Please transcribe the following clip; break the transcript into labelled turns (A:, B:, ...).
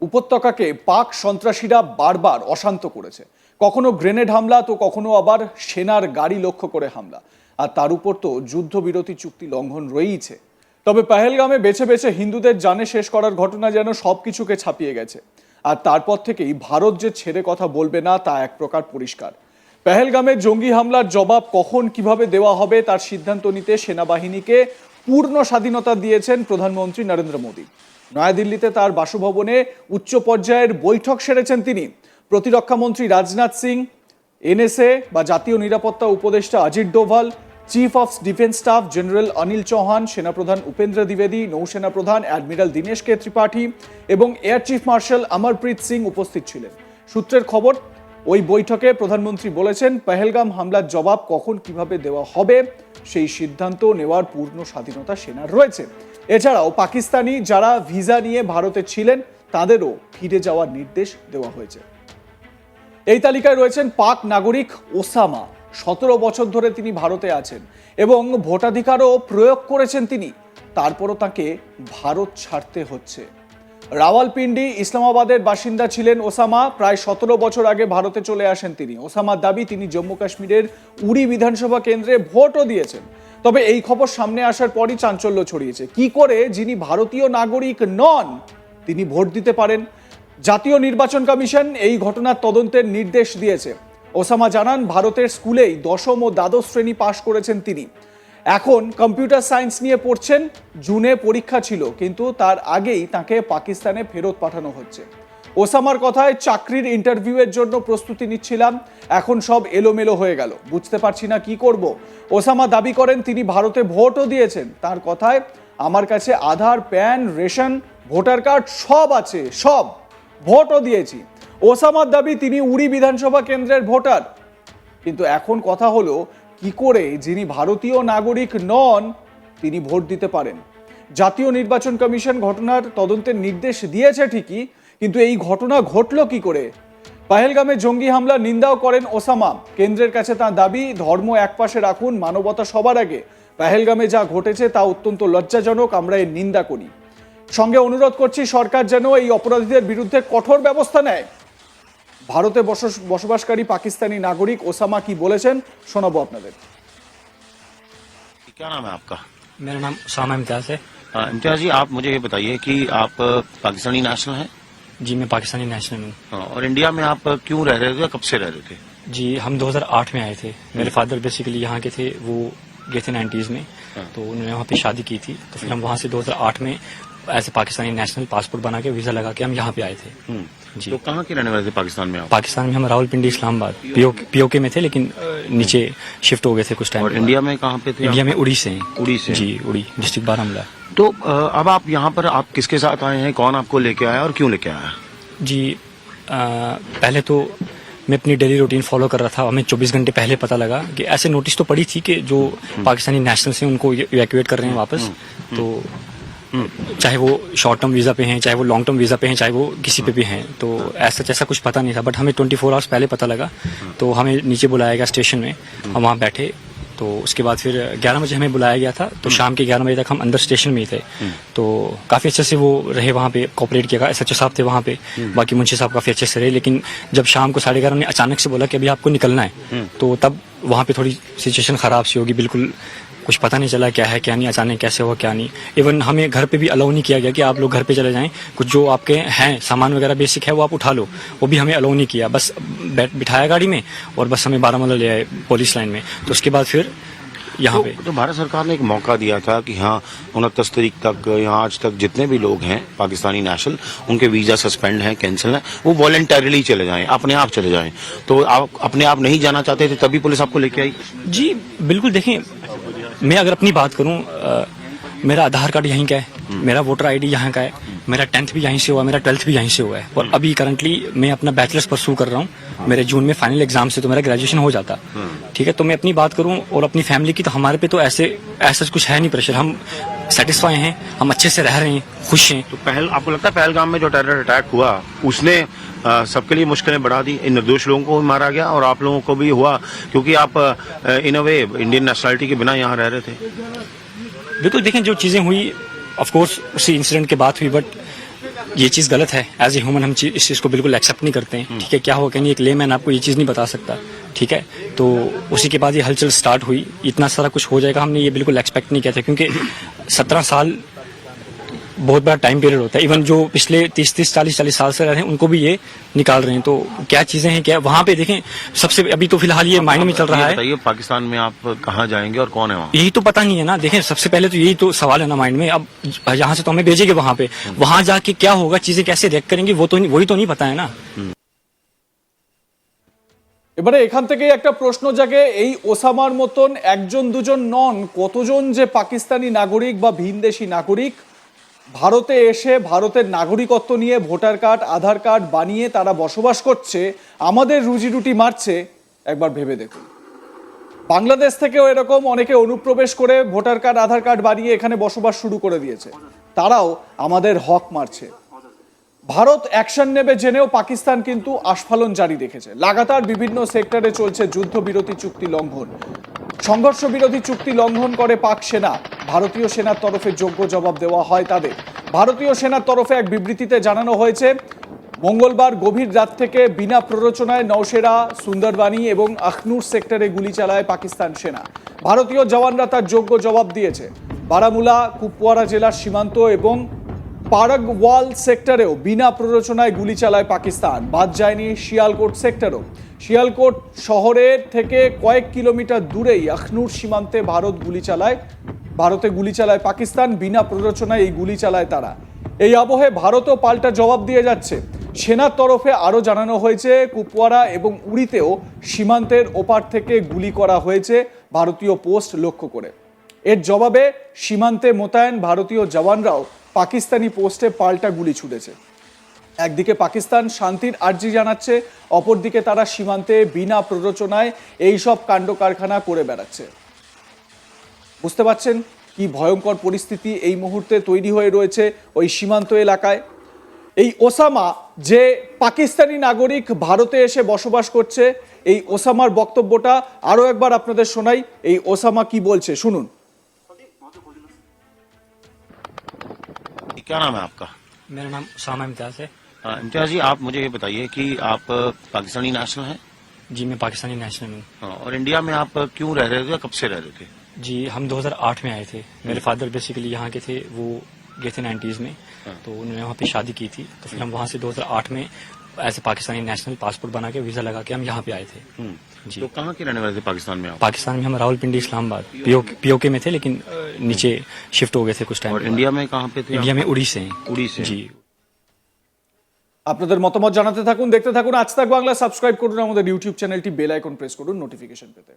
A: উপত্যকাকে পাক সন্ত্রাসীরা বারবার অশান্ত করেছে। কখনো গ্রেনেড হামলা, তো কখনো আবার সেনার গাড়ি লক্ষ্য করে হামলা। আর তার উপর তো যুদ্ধবিরতি চুক্তি লঙ্ঘন রয়েইছে। তবে পেহেলগামে বেছে বেছে হিন্দুদের জানে শেষ করার ঘটনা যেন সবকিছুকে ছাপিয়ে গেছে। আর তারপর থেকেই ভারত যে ছেড়ে কথা বলবে না, তা এক প্রকার পরিষ্কার। পেহেলগামে জঙ্গি হামলার জবাব কখন কীভাবে দেওয়া হবে, তার সিদ্ধান্ত নিতে সেনাবাহিনীকে পূর্ণ স্বাধীনতা দিয়েছেন প্রধানমন্ত্রী নরেন্দ্র মোদী। নয়াদিল্লিতে তার বাসভবনে উচ্চ পর্যায়ের বৈঠক সেরেছেন তিনি। প্রতিরক্ষামন্ত্রী রাজনাথ সিং, এনএসএ বা জাতীয় নিরাপত্তা উপদেষ্টা Ajit Doval, chief of defence staff general Anil Chauhan, সেনাপ্রধান উপেন্দ্র দ্বিবেদী নৌসেনা প্রধান অ্যাডমিরাল দীনেশ কে ত্রিপাঠী এবং air chief marshal Amarpreet Singh উপস্থিত ছিলেন। সূত্রের খবর, ওই বৈঠকে প্রধানমন্ত্রী বলেছেন, পেহেলগাম হামলার জবাব কখন কীভাবে দেওয়া হবে, সেই সিদ্ধান্ত নেওয়ার পূর্ণ স্বাধীনতা সেনার রয়েছে। এছাড়াও পাকিস্তানি যারা ভিসা নিয়ে ভারতে ছিলেন, তাদেরও ফিরে যাওয়ার নির্দেশ দেওয়া হয়েছে। এই তালিকায় রয়েছেন পাক নাগরিক ওসামা। সতেরো বছর ধরে তিনি ভারতে আছেন এবং ভোটাধিকারও প্রয়োগ করেছেন তিনি। তারপরও তাকে ভারত ছাড়তে হচ্ছে। রাওয়ালপিন্ডি ইসলামাবাদের বাসিন্দা ছিলেন ওসামা। প্রায় সতেরো বছর আগে ভারতে চলে আসেন তিনি। ওসামার দাবি, তিনি জম্মু কাশ্মীরের উড়ি বিধানসভা কেন্দ্রে ভোটও দিয়েছেন। তবে এই খবর সামনে আসার পরই চাঞ্চল্য ছড়িয়েছে। কি করে যিনি ভারতীয় নাগরিক নন, তিনি ভোট দিতে পারেন? জাতীয় নির্বাচন কমিশন এই ঘটনার তদন্তের নির্দেশ দিয়েছে। ওসামা জানান, ভারতের স্কুলেই দশম ও দ্বাদশ শ্রেণি পাশ করেছেন তিনি। এখন কম্পিউটার সায়েন্স নিয়ে পড়ছেন, জুনে পরীক্ষা ছিল, কিন্তু তার আগেই তাকে পাকিস্তানে ফেরত পাঠানো হচ্ছে। ওসামার কথায় চাকরির ইন্টারভিউয়ের জন্য প্রস্তুতি নিচ্ছিলাম। এখন সব এলোমেলো হয়ে গেল। বুঝতে পারছি না কি করব। ওসামা দাবি করেন, তিনি ভারতে ভোটও দিয়েছেন। তার কথায়, আমার কাছে Aadhaar, PAN, ration, voter card সব আছে, সব। ভোটও দিয়েছি। ওসামার দাবি, তিনি উড়ি বিধানসভা কেন্দ্রের ভোটার। কিন্তু এখন কথা হলো, কি করে যিনি ভারতীয় নাগরিক নন, তিনি ভোট দিতে পারেন। জাতীয় নির্বাচন কমিশন ঘটনার তদন্তের নির্দেশ দিয়েছে ঠিকই কিন্তু এই ঘটনা ঘটল কি করে পাহেলগামে জঙ্গি হামলা নিন্দাও করেন ওসামা কেন্দ্রের কাছে তার দাবি ধর্ম একপাশে রাখুন মানবতা সবার আগে পাহেলগামে যা ঘটেছে তা অত্যন্ত লজ্জাজনক আমরা এর নিন্দা করি সঙ্গে অনুরোধ করছি সরকার যেন এই অপরাধীদের বিরুদ্ধে কঠোর ব্যবস্থা নেয় ভারতে বসস- বসবাসকারী পাকিস্তানি নাগরিক ওসামা কি বলেছেন শোনাবো আপনাদের
B: क्या नाम है आपका
C: मेरा नाम उसामा इम्तियाज है
B: अ, इम्तियाज जी आप मुझे ये बताइए कि आप अ, पाकिस्तानी नेशनल हैं
C: जी मैं पाकिस्तानी नेशनल हूँ।
B: अ, और इंडिया में आप क्यों रह रहे थे कब से रह रहे थे?
C: जी हम 2008 में आए थे। मेरे फादर बेसिकली यहाँ के थे वो गए थे 90s में। तो उन्होंने वहाँ पे शादी की थी। तो फिर हम वहाँ से 2008 में ऐसे पाकिस्तानी नेशनल पासपोर्ट बना के वीज़ा लगा के हम यहाँ पे आए थे। जी
B: तो कहाँ के रहने वाले थे? पाकिस्तान में आप?
C: पाकिस्तान में हम रावलपिंडी इस्लामाबाद पीओके में थे लेकिन नीचे शिफ्ट हो गए थे कुछ टाइम
B: और इंडिया में कहाँ पे थे
C: इंडिया में उड़ी से हैं।
B: उड़ी से?
C: जी उड़ी डिस्ट्रिक्ट बारामूला।
B: तो अब आप यहाँ पर आप किसके साथ आए हैं? कौन आपको लेके आया और क्यों लेके आया?
C: जी पहले तो मैं अपनी डेली रूटीन फॉलो कर रहा था। हमें 24 घंटे पहले पता लगा कि ऐसे नोटिस तो पड़ी थी कि जो पाकिस्तानी नेशनल से उनको इवैक्यूएट कर रहे हैं वापस। तो चाहे वो शॉर्ट टर्म वीज़ा पे हैं चाहे वो लॉन्ग टर्म वीज़ा पे हैं चाहे वो किसी पे भी हैं तो ऐसा जैसा कुछ पता नहीं था बट हमें 24 फोर आवर्स पहले पता लगा तो हमें नीचे बुलाया गया स्टेशन में हम वहाँ बैठे तो उसके बाद फिर 11 बजे हमें बुलाया गया था तो शाम के 11 बजे तक हम अंदर स्टेशन में ही थे तो काफ़ी अच्छे से वो रहे वहाँ पे कॉपरेट किया एस एच साहब थे वहाँ पे बाकी मुंशी साहब काफ़ी अच्छे से रहे लेकिन जब शाम को साढ़े ग्यारह ने अचानक से बोला कि अभी आपको निकलना है तो तब वहाँ पे थोड़ी सिचुएशन ख़राब सी होगी बिल्कुल कुछ पता नहीं चला क्या है क्या नहीं अचानक कैसे हुआ क्या नहीं। इवन हमें घर पे भी अलाउ नहीं किया गया कि आप लोग घर पे चले जाएँ। कुछ जो आपके हैं सामान वगैरह बेसिक है वो आप उठा लो। वो भी हमें अलाउ नहीं किया। बस बैठ बिठाया गाड़ी में और बस हमें बारामूला ले आए पुलिस लाइन में। तो उसके बाद फिर यहाँ तो, पे।
B: तो, भारत सरकार ने एक मौका दिया था कि हाँ उनतीस तारीख तक यहाँ आज तक जितने भी लोग हैं पाकिस्तानी नेशनल उनके वीज़ा सस्पेंड हैं कैंसिल हैं वो वॉलेंटरली चले जाएँ अपने आप चले जाएँ। तो आप अपने आप नहीं जाना चाहते थे तभी पुलिस आपको लेके आई?
C: जी बिल्कुल देखें मैं अगर अपनी बात करूँ मेरा आधार कार्ड यहीं का है, मेरा वोटर आईडी यहाँ का है, मेरा टेंथ भी यहीं से हुआ, मेरा ट्वेल्थ भी यहीं से हुआ है। और अभी करंटली मैं अपना बैचलर्स परसू कर रहा हूँ, मेरे जून में फाइनल एग्ज़ाम से तो मेरा ग्रेजुएशन हो जाता। ठीक है तो मैं अपनी बात करूँ और अपनी फैमिली की तो हमारे पे तो ऐसे, ऐसा कुछ है नहीं प्रेशर हम सेटिस्फाई हैं, हम अच्छे से रह रहे हैं, खुश हैं।
B: तो पहल, आपको लगता है पहलगाम में जो टेरर अटैक हुआ, उसने सबके लिए मुश्किलें बढ़ा दी। इन निर्दोष लोगों को भी मारा गया और आप लोगों को भी हुआ क्योंकि आप इन अ वे इंडियन नेशनलिटी के बिना यहाँ रह रहे थे।
C: बिल्कुल देखें जो चीज़ें हुई ऑफकोर्स उसी इंसिडेंट के बाद हुई बट ये चीज़ गलत है। एज ए ह्यूमन हम ची- इस चीज़ को बिल्कुल एक्सेप्ट नहीं करते हैं। ठीक है क्या होगा नहीं एक ले मैन आपको ये चीज़ नहीं बता सकता। ठीक है तो उसी के बाद ये हलचल स्टार्ट हुई। इतना सारा कुछ हो जाएगा हमने ये बिल्कुल एक्सपेक्ट नहीं किया था क्योंकि सत्रह साल बहुत बड़ा टाइम पीरियड होता है इवन जो पिछले तीस तीस चालीस चालीस साल से रहे हैं उनको भी ये निकाल रहे हैं तो क्या चीजें हैं क्या वहां पे देखें सबसे अभी तो फिलहाल ये माइंड में चल रहा
B: ये
C: है
B: बताइए पाकिस्तान में आप कहाँ जाएंगे और कौन है वहाँ
C: यही तो पता नहीं है ना देखें सबसे पहले तो यही तो सवाल है ना माइंड में अब यहाँ से तो हमें भेजेंगे वहां पे वहां जाके क्या होगा चीजें कैसे रिएक्ट करेंगे वो तो नहीं- वही तो नहीं पता है ना
A: এবারে এখান থেকে একটা প্রশ্ন জাগে এই ওসামার মতন একজন দুজন নন কতজন যে পাকিস্তানি নাগরিক বা ভিনদেশি নাগরিক ভারতে এসে ভারতের নাগরিকত্ব নিয়ে ভোটার কার্ড, আধার কার্ড বানিয়ে তারা বসবাস করছে, আমাদের রুজি রুটি মারছে, একবার ভেবে দেখুন। বাংলাদেশ থেকেও এরকম অনেকে অনুপ্রবেশ করে ভোটার কার্ড, আধার কার্ড বানিয়ে এখানে বসবাস শুরু করে দিয়েছে। তারাও আমাদের হক মারছে। ভারত অ্যাকশন নেবে জেনেও পাকিস্তান কিন্তু আস্ফালন জারি রেখেছে। লাগাতার বিভিন্ন সেক্টরে চলছে যুদ্ধবিরতি চুক্তি লঙ্ঘন। সংঘর্ষ বিরোধী চুক্তি লঙ্ঘন করে পাক সেনা। ভারতীয় সেনার তরফে যোগ্য জবাব দেওয়া হয় তাদের। ভারতীয় সেনার তরফে এক বিবৃতিতে জানানো হয়েছে, মঙ্গলবার গভীর রাত থেকে বিনা প্ররোচনায় নৌসেরা সুন্দরবানি এবং আখনুর সেক্টরে গুলি চালায় পাকিস্তান সেনা। ভারতীয় জওয়ানরা তার যোগ্য জবাব দিয়েছে। বারামুলা, কুপওয়ারা জেলার সীমান্ত এবং পারাগওয়াল সেক্টরেও বিনা প্ররোচনায় গুলি চালায় পাকিস্তান। বাদ যায়নি শিয়ালকোট সেক্টরও। শিয়ালকোট শহরের থেকে কয়েক কিলোমিটার দূরেই আখনুর সীমান্তে ভারত গুলি চালায় ভারতে গুলি চালায় পাকিস্তান, বিনা প্ররোচনায় এই গুলি চালায় তারা। এই আবহে ভারতও পাল্টা জবাব দিয়ে যাচ্ছে। সেনার তরফে আরও জানানো হয়েছে, কুপওয়ারা এবং উড়িতেও সীমান্তের ওপার থেকে গুলি করা হয়েছে, ভারতীয় পোস্ট লক্ষ্য করে। এর জবাবে সীমান্তে মোতায়েন ভারতীয় জওয়ানরাও পাকিস্তানি পোস্টে পাল্টা গুলি ছুটেছে একদিকে পাকিস্তান শান্তির আর্জি জানাচ্ছে, অপরদিকে তারা সীমান্তে বিনা প্ররোচনায় এইসব কাণ্ড কারখানা করে বেড়াচ্ছে। বুঝতে পারছেন কি ভয়ঙ্কর পরিস্থিতি এই মুহূর্তে তৈরি হয়ে রয়েছে ওই সীমান্ত এলাকায় এই ওসামা যে পাকিস্তানি নাগরিক ভারতে এসে বসবাস করছে এই ওসামার বক্তব্যটা আরও একবার আপনাদের শোনাই এই ওসামা কি বলছে শুনুন
B: क्या नाम है आपका
C: मेरा नाम शामा इम्तियाज है
B: हाँ, इम्तियाज जी आप मुझे ये बताइए कि आप पाकिस्तानी नेशनल हैं
C: जी मैं पाकिस्तानी नेशनल हूँ
B: हाँ, और इंडिया में आप क्यों रह रहे थे या कब से रह रहे थे
C: जी हम 2008 में आए थे मेरे फादर बेसिकली यहाँ के थे वो गए थे 90s में तो उन्होंने वहाँ पे शादी की थी तो फिर हम वहाँ से 2008 में ऐसे पाकिस्तानी नेशनल पासपोर्ट बना के वीजा लगा के हम यहाँ पे आए थे जी
B: तो कहाँ के रहने वाले थे पाकिस्तान में आप
C: पाकिस्तान में हम रावलपिंडी इस्लामाबाद पीओके में थे लेकिन अ, नीचे शिफ्ट हो गए थे कुछ टाइम
B: और
C: के
B: इंडिया में कहाँ पे थे
C: बाद। इंडिया में उड़ी से हैं
B: उड़ी से
C: जी
A: আপনাদের মতামত জানাতে থাকুন দেখতে থাকুন আজ তাক বাংলা সাবস্ক্রাইব করুন আমাদের ইউটিউব চ্যানেলটি বেল আইকন প্রেস করুন নোটিফিকেশন পেতে